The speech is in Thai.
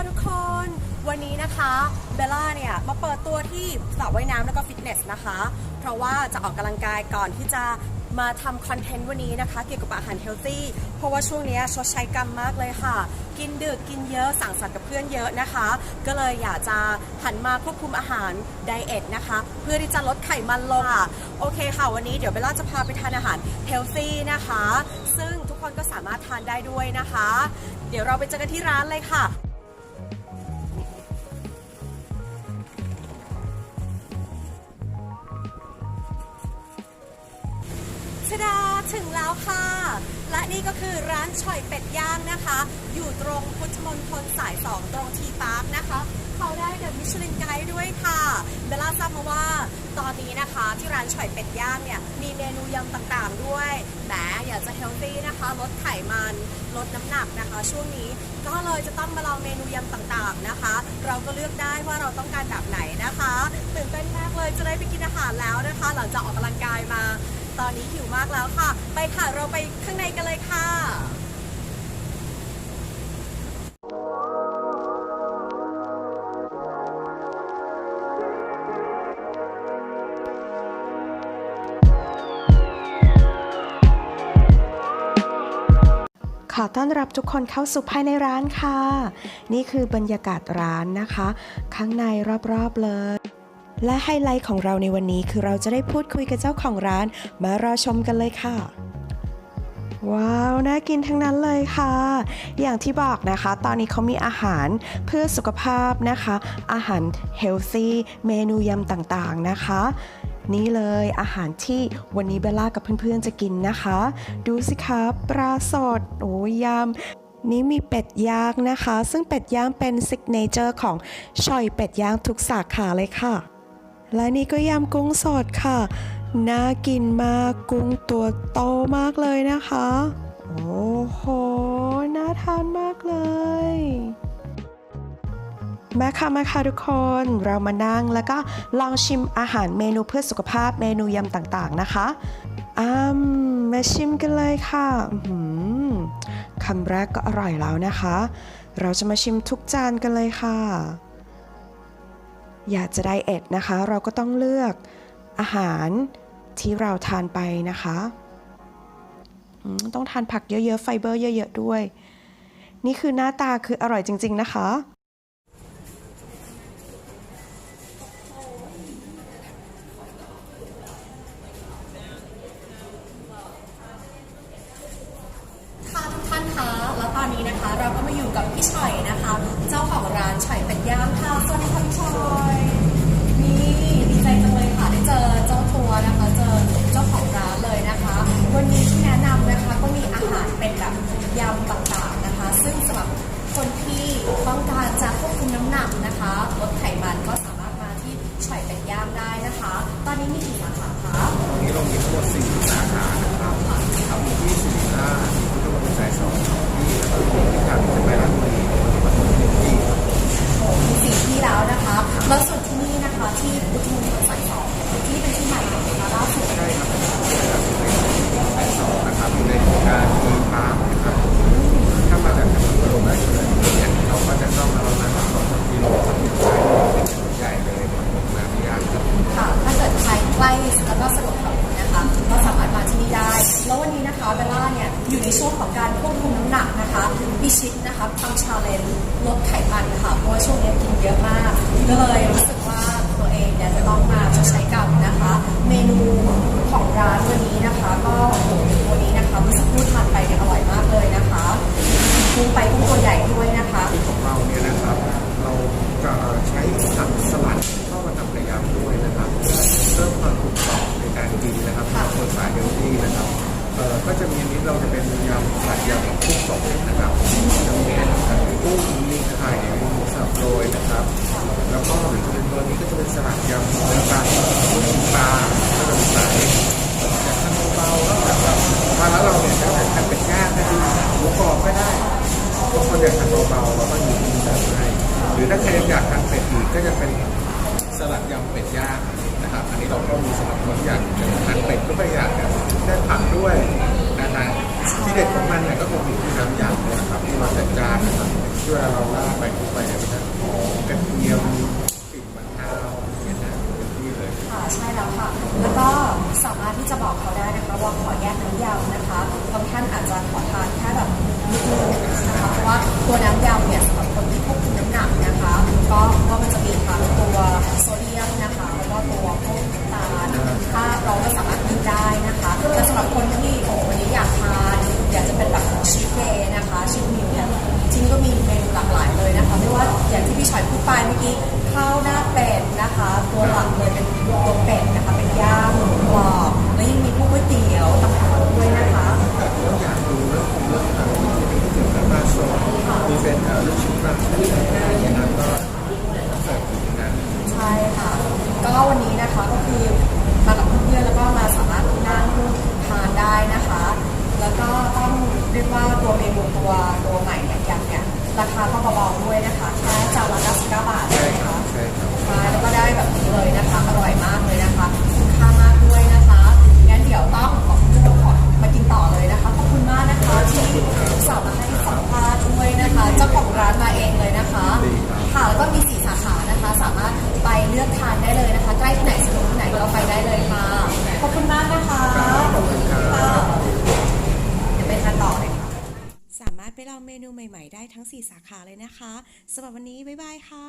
ค่ะทุกคน วันนี้นะคะเบลล่าเนี่ยมาเปิดตัวที่สระว่ายน้ำแล้วก็ฟิตเนสนะคะ เพราะว่าจะออกกำลังกายก่อนที่จะมาทำคอนเทนต์วันนี้นะคะ เกี่ยวกับอาหารเฮลตี้เพราะว่าช่วงนี้ชดใช้กรรมมากเลยค่ะ กินดึกกินเยอะสั่งสรรค์กับเพื่อนเยอะนะคะ ก็เลยอยากจะหันมาควบคุมอาหารไดเอทนะคะ เพื่อที่จะลดไขมันลงค่ะโอเคค่ะ วันนี้เดี๋ยวเบลล่าจะพาไปทานอาหารเฮลตี้นะคะ ซึ่งทุกคนก็สามารถทานได้ด้วยนะคะ เดี๋ยวเราไปเจอกันที่ร้านเลยค่ะ ชดาถึงแล้วค่ะ และนี่ก็คือร้านฉ่อยเป็ดย่างนะคะ อยู่ตรงพุทธมณฑลสาย 2 ตรงทีพาร์คนะคะ เขาได้เดอะมิชลินไกด์ด้วยค่ะเบลล่าทราบมาว่าตอนนี้นะคะที่ร้านฉ่อยเป็ดย่างเนี่ย มีเมนูยำต่างๆด้วยแต่อยากจะเฮลตี้นะคะ ลดไขมันลดน้ำหนักนะคะ ช่วงนี้ก็เลยจะต้องมาลองเมนูยำต่างๆนะคะ เราก็เลือกได้ว่าเราต้องการแบบไหนนะคะตื่นเต้นมากเลยจะได้ไปกินอาหารแล้วนะคะ หลังจากออกกำลังกายมา ตอนนี้หิวมากแล้วค่ะ ไปค่ะเราไปข้างในกันเลยค่ะขอต้อนรับทุกคนเข้าสู่ภายในร้านค่ะ นี่คือบรรยากาศร้านนะคะ ข้างในรอบๆเลย และไฮไลท์ของเราในวันนี้คือเราจะได้พูดคุยกับเจ้าของร้าน มารอชมกันเลยค่ะ ว้าว น่ากินทั้งนั้นเลยค่ะ อย่างที่บอกนะคะ ตอนนี้เขามีอาหารเพื่อสุขภาพนะคะ อาหารเฮลซี่เมนูยำต่างๆนะคะนี่เลยอาหารที่วันนี้เบลล่ากับเพื่อนๆจะกินนะคะ ดูสิคะปลาสดโอ้ยยำนี่มีเป็ดย่างนะคะ ซึ่งเป็ดย่างเป็นซิกเนเจอร์ของชอยเป็ดย่างทุกสาขาเลยค่ะ และนี่ก็ยำกุ้งสดค่ะ น่ากินมากกุ้งตัวโตมากเลยนะคะ โอ้โห น่าทานมากเลยมาค่ะมาค่ะทุกคนเรามานั่งแล้วก็ลองชิมอาหารเมนูเพื่อสุขภาพเมนูยำต่างๆนะคะอืมมาชิมกันเลยค่ะหือคำแรกก็อร่อยแล้วนะคะ เราจะมาชิมทุกจานกันเลยค่ะ อยากจะไดเอทนะคะ เราก็ต้องเลือกอาหารที่เราทานไปนะคะ ต้องทานผักเยอะๆ ไฟเบอร์เยอะ ๆ ด้วย นี่คือหน้าตาคืออร่อยจริง ๆ นะคะ ลดไขมันก็สามารถมาที่ฉ่อยเป็ดย่างได้นะคะ ตอนนี้มีกี่สาขาคะตอนนี้เรามีทั้งหมด4สาขานะครับทำอยู่ที่สิริราชพุทธมณฑลสายสอง แล้ววันนี้นะคะเบลล่าเนี่ยอยู่ในช่วงของการควบคุมน้ำหนักนะคะพิชิตนะคะทำชาเลนจ์ลดไขมันค่ะเพราะว่าช่วงนี้กินเยอะมากก็เลยรู้สึกว่าตัวเองเนี่ยจะต้องมาชดใช้กรรมนะคะ เมนูของ เราจะเป็นยำผัดยำกุ้งสดนะครับจะมีกุ้งมีไข่มีหมูสับโรยนะครับ แล้วก็หรือจะเป็นตัวนี้ก็จะเป็นสลัดยำเนื้อปลากุ้งปลาก็จะเป็นสายจากทานเบาๆแล้วแบบแบบมาแล้วเราเนี่ยจะแบบทานเป็ดย่างก็ได้หมูกรอบก็ได้บางคนอยากทานเบาๆเราก็อยู่ที่แบบให้หรือถ้าใครอยากทานเป็ดอีกก็จะเป็นสลัดยำเป็ดย่างนะครับ อันนี้เราก็มีสำหรับคนอยากทานเป็ดก็ไปอยากได้ผักด้วย นะคะที่เด็ดของมันเนี่ยก็คงมีที่น้ำยำนะครับที่เราจัดจานนะครับช่วยเราล่าดไปทุกไปนะครับจหอมกระเทียมกินมะนาวอย่นี้ยนเป็นที่เลยค่ะใช่แล้วค่ะ แล้วก็สามารถที่จะบอกเขาได้นะคะว่าขอแยกน้ำยำนะคะบางท่านอาจจะขอทานแค่แบบนิดนึงนะคะเพราะว่าตัวน้ำยำ ปลเมื่อกี้เข้าได้ ได้เลยค่ะ ขอบคุณมากนะคะขอบคุณค่ะเดี๋ยวไปทต่อเลยค่ะ สามารถไปลองเมนูใหม่ ๆ ได้ทั้ง 4 สาขาเลยนะคะสำหรับวันนี้ บ๊ายบายค่ะ